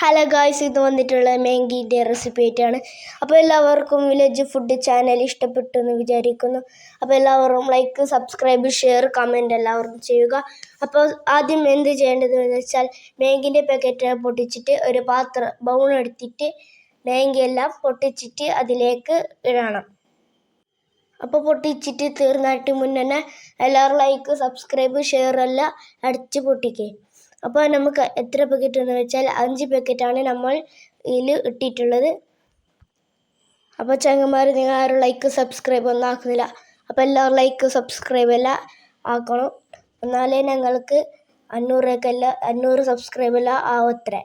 Hello guys ഇത് വന്നിട്ടുള്ള മാഗീന്റെ recipe ആയിട്ടാണ്. അപ്പോൾ എല്ലാവർക്കും വില്ലേജ് ഫുഡ് ചാനൽ ഇഷ്ടപ്പെട്ടു എന്ന് വിചാരിക്കുന്നു. അപ്പോൾ എല്ലാവരും ലൈക്ക് സബ്സ്ക്രൈബ് ഷെയർ കമന്റ് എല്ലാവർക്കും ചെയ്യുക. അപ്പോൾ ആദ്യം എന്ത് ചെയ്യേണ്ടതെന്ന് വെച്ചാൽ മാഗീന്റെ പാക്കറ്റ് പൊട്ടിച്ചിട്ട് ഒരു പാത്രം ബൗൺ എടുത്തിട്ട് മാഗി പൊട്ടിച്ചിട്ട് അതിലേക്ക് ഇടണം. അപ്പോൾ പൊട്ടിച്ചിട്ട് തീർന്നായിട്ട് മുന്നേ എല്ലാവരും ലൈക്ക് സബ്സ്ക്രൈബ് ഷെയർ എല്ലാം അടിച്ച് പൊട്ടിക്കേ. അപ്പോൾ നമുക്ക് എത്ര പാക്കറ്റ് എന്ന് വെച്ചാൽ അഞ്ച് പാക്കറ്റാണ് നമ്മൾ ഇതിൽ ഇട്ടിട്ടുള്ളത്. അപ്പോൾ ചങ്ങന്മാർ നിങ്ങൾ ആരും ലൈക്ക് സബ്സ്ക്രൈബ് ഒന്നും ആക്കുന്നില്ല. അപ്പോൾ എല്ലാവരും ലൈക്ക് സബ്സ്ക്രൈബ് എല്ലാം ആക്കണം. എന്നാലേ ഞങ്ങൾക്ക് അഞ്ഞൂറൊക്കെല്ല അഞ്ഞൂറ് സബ്സ്ക്രൈബ് എല്ലാം ആവത്രേ.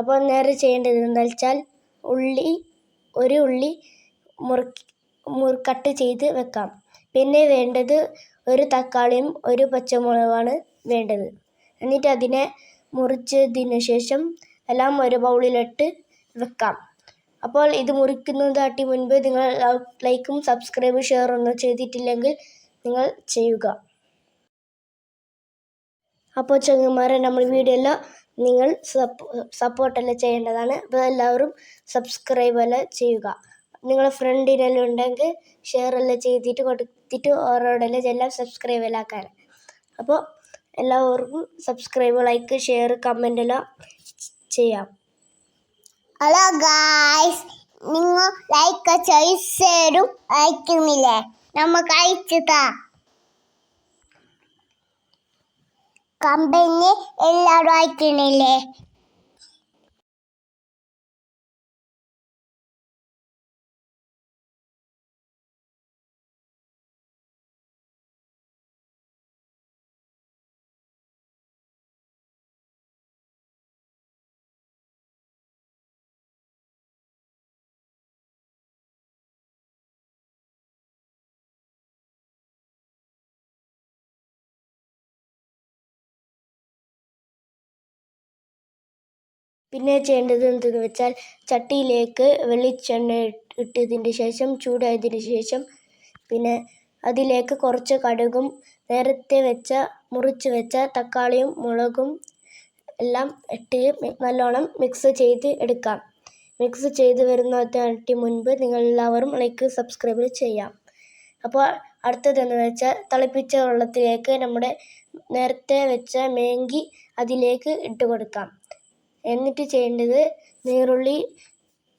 അപ്പോൾ നേരെ ചെയ്യേണ്ടത് എന്താ വെച്ചാൽ ഉള്ളി ഒരു ഉള്ളി മുറി കട്ട് ചെയ്ത് വെക്കാം. പിന്നെ വേണ്ടത് ഒരു തക്കാളിയും ഒരു പച്ചമുളകാണ് വേണ്ടത്. എന്നിട്ട് അതിനെ മുറിച്ചതിന് ശേഷം എല്ലാം ഒരു ബൗളിലിട്ട് വെക്കാം. അപ്പോൾ ഇത് മുറിക്കുന്നതാട്ടി മുൻപ് നിങ്ങൾ ലൈക്കും സബ്സ്ക്രൈബ് ഷെയർ ഒന്നും ചെയ്തിട്ടില്ലെങ്കിൽ നിങ്ങൾ ചെയ്യുക. അപ്പോൾ ചങ്ങന്മാരെ നമ്മൾ വീഡിയോ എല്ലാം നിങ്ങൾ സപ്പോർട്ടെല്ലാം ചെയ്യേണ്ടതാണ്. അപ്പോൾ എല്ലാവരും സബ്സ്ക്രൈബ് എല്ലാം ചെയ്യുക. നിങ്ങളെ ഫ്രണ്ടിനെല്ലാം ഉണ്ടെങ്കിൽ ഷെയർ എല്ലാം ചെയ്തിട്ട് കൊടുത്തിട്ട് ഓരോടെല്ലാം എല്ലാം സബ്സ്ക്രൈബ് എല്ലാം ആക്കാൻ. അപ്പോൾ എല്ലാവർക്കും സബ്സ്ക്രൈബ് ലൈക്ക് ഷെയർ കമന്റ് എല്ലാം ചെയ്യാം. ഹലോ ഗായ്സ് നിങ്ങൾ ലൈക്ക് ചെയ്യും അയക്കുന്നില്ലേ? നമുക്ക് അയച്ചുതാ കമ്പനി എല്ലാവരും അയക്കണില്ലേ പിന്നെ ചെയ്യേണ്ടത് എന്തെന്ന് വെച്ചാൽ ചട്ടിയിലേക്ക് വെളിച്ചെണ്ണ ഇട്ടതിന് ശേഷം ചൂടായതിന് ശേഷം പിന്നെ അതിലേക്ക് കുറച്ച് കടുകും നേരത്തെ വെച്ച മുറിച്ച് വെച്ച തക്കാളിയും മുളകും എല്ലാം ഇട്ട് നല്ലോണം മിക്സ് ചെയ്ത് എടുക്കാം. മിക്സ് ചെയ്ത് വരുന്നതിനായിട്ട് മുൻപ് നിങ്ങൾ എല്ലാവരും ലൈക്ക് സബ്സ്ക്രൈബ് ചെയ്യാം. അപ്പോൾ അടുത്തതെന്ന് വെച്ചാൽ തിളപ്പിച്ച വെള്ളത്തിലേക്ക് നമ്മുടെ നേരത്തെ വെച്ച മേങ്കി അതിലേക്ക് ഇട്ട് കൊടുക്കാം. എന്നിട്ട് ചെയ്യേണ്ടത് നീറുള്ളി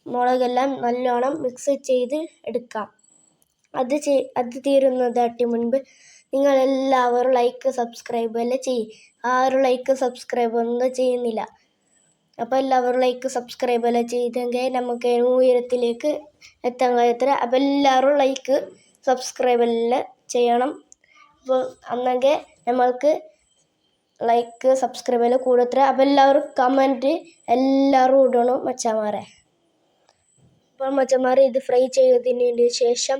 മുളകെല്ലാം നല്ലോണം മിക്സ് ചെയ്ത് എടുക്കാം. അത് ചെയ് അത് തീരുന്നതാട്ടി മുൻപ് നിങ്ങളെല്ലാവരും ലൈക്ക് സബ്സ്ക്രൈബ് എല്ലാം ചെയ്യും. ആരും ലൈക്ക് സബ്സ്ക്രൈബ് ഒന്നും ചെയ്യുന്നില്ല. അപ്പോൾ എല്ലാവരും ലൈക്ക് സബ്സ്ക്രൈബ് എല്ലാം ചെയ്തെങ്കിൽ നമുക്ക് ഉയരത്തിലേക്ക് എത്താൻ കഴിയത്തില്ല. അപ്പോൾ എല്ലാവരും ലൈക്ക് സബ്സ്ക്രൈബ് എല്ലാം ചെയ്യണം. അപ്പോൾ അന്നെങ്കിൽ നമ്മൾക്ക് ലൈക്ക് സബ്സ്ക്രൈബ് എല്ലാം കൂടുതൽ അപ്പം എല്ലാവരും കമന്റ് എല്ലാവരും ഇടണം മച്ചന്മാരെ അപ്പോൾ മച്ചന്മാർ ഇത് ഫ്രൈ ചെയ്തതിന് ശേഷം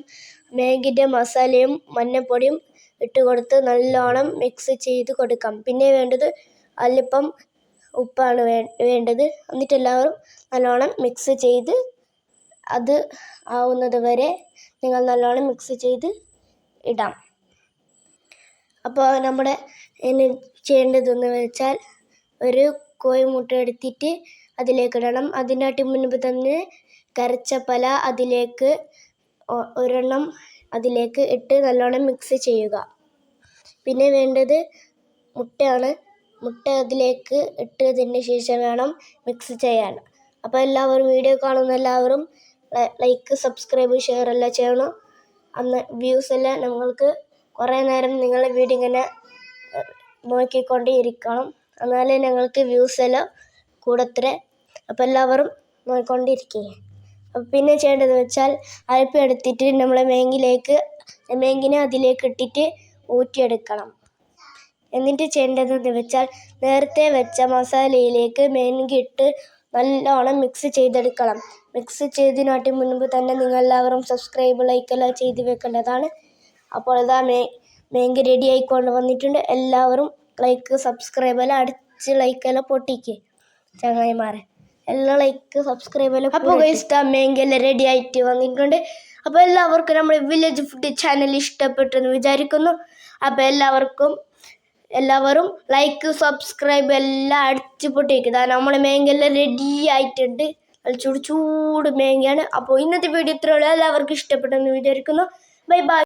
മാഗിന്റെ മസാലയും മഞ്ഞപ്പൊടിയും ഇട്ട് കൊടുത്ത് നല്ലോണം മിക്സ് ചെയ്ത് കൊടുക്കാം. പിന്നെ വേണ്ടത് അല്ലിപ്പം ഉപ്പാണ് വേണ്ടത്. എന്നിട്ട് എല്ലാവരും നല്ലോണം മിക്സ് ചെയ്ത് അത് ആവുന്നത് വരെ നിങ്ങൾ നല്ലോണം മിക്സ് ചെയ്ത് ഇടാം. അപ്പോൾ നമ്മുടെ ഇനി ചെയ്യേണ്ടതെന്ന് വെച്ചാൽ ഒരു കോഴി മുട്ട എടുത്തിട്ട് അതിലേക്ക് ഇടണം. അതിനാട്ടി മുൻപ് തന്നെ കരച്ച പല അതിലേക്ക് ഒരെണ്ണം അതിലേക്ക് ഇട്ട് നല്ലോണം മിക്സ് ചെയ്യുക. പിന്നെ വേണ്ടത് മുട്ടയാണ്. മുട്ട അതിലേക്ക് ഇട്ടതിന് ശേഷം വേണം മിക്സ് ചെയ്യാൻ. അപ്പോൾ എല്ലാവരും വീഡിയോ കാണുന്ന എല്ലാവരും ലൈക്ക് സബ്സ്ക്രൈബ് ഷെയർ എല്ലാം ചെയ്യണം. അന്ന് വ്യൂസ് എല്ലാം നമ്മൾക്ക് കുറേ നേരം നിങ്ങൾ വീഡിയോ ഇങ്ങനെ നോക്കിക്കൊണ്ടേ ഇരിക്കണം എന്നാലേ ഞങ്ങൾക്ക് വ്യൂസ് എല്ലാം കൂടത്രേ. അപ്പോൾ എല്ലാവരും നോക്കിക്കൊണ്ടിരിക്കുക അപ്പോൾ പിന്നെ ചെയ്യേണ്ടത് വെച്ചാൽ അരിപ്പ എടുത്തിട്ട് നമ്മളെ മേങ്കിലേക്ക് മേങ്കിനെ അതിലേക്ക് ഇട്ടിട്ട് ഊറ്റിയെടുക്കണം. എന്നിട്ട് ചെയ്യേണ്ടതെന്ന് വെച്ചാൽ നേരത്തെ വെച്ച മസാലയിലേക്ക് മേങ്കി ഇട്ട് നല്ലോണം മിക്സ് ചെയ്തെടുക്കണം. മിക്സ് ചെയ്തതിനാട്ടി മുൻപ് തന്നെ നിങ്ങൾ എല്ലാവരും സബ്സ്ക്രൈബ് ലൈക്കെല്ലാം ചെയ്ത് വെക്കേണ്ടതാണ്. അപ്പോൾ ഇതാ മേ മേങ്കി റെഡി ആയിക്കൊണ്ട് വന്നിട്ടുണ്ട്. എല്ലാവരും ലൈക്ക് സബ്സ്ക്രൈബ് എല്ലാം അടിച്ച് ലൈക്ക് എല്ലാം പൊട്ടിക്ക് ചങ്ങായിമാരെ. എല്ലാ ലൈക്ക് സബ്സ്ക്രൈബ് എല്ലാം അപ്പോൾ ഇഷ്ട മേങ്കി എല്ലാം റെഡി ആയിട്ട് വന്നിട്ടുണ്ട്. അപ്പോൾ എല്ലാവർക്കും നമ്മുടെ വില്ലേജ് ഫുഡ് ചാനൽ ഇഷ്ടപ്പെട്ടെന്ന് വിചാരിക്കുന്നു. അപ്പോൾ എല്ലാവർക്കും എല്ലാവരും ലൈക്ക് സബ്സ്ക്രൈബ് എല്ലാം അടിച്ചു പൊട്ടിക്കുക നമ്മളെ മേങ്കെല്ലാം റെഡി ആയിട്ടുണ്ട്. അത് ചൂട് ചൂട് മേങ്കയാണ്. അപ്പോൾ ഇന്നത്തെ വീഡിയോ ഇത്രയുള്ളൂ എല്ലാവർക്കും ഇഷ്ടപ്പെട്ടെന്ന് വിചാരിക്കുന്നു. Bye bye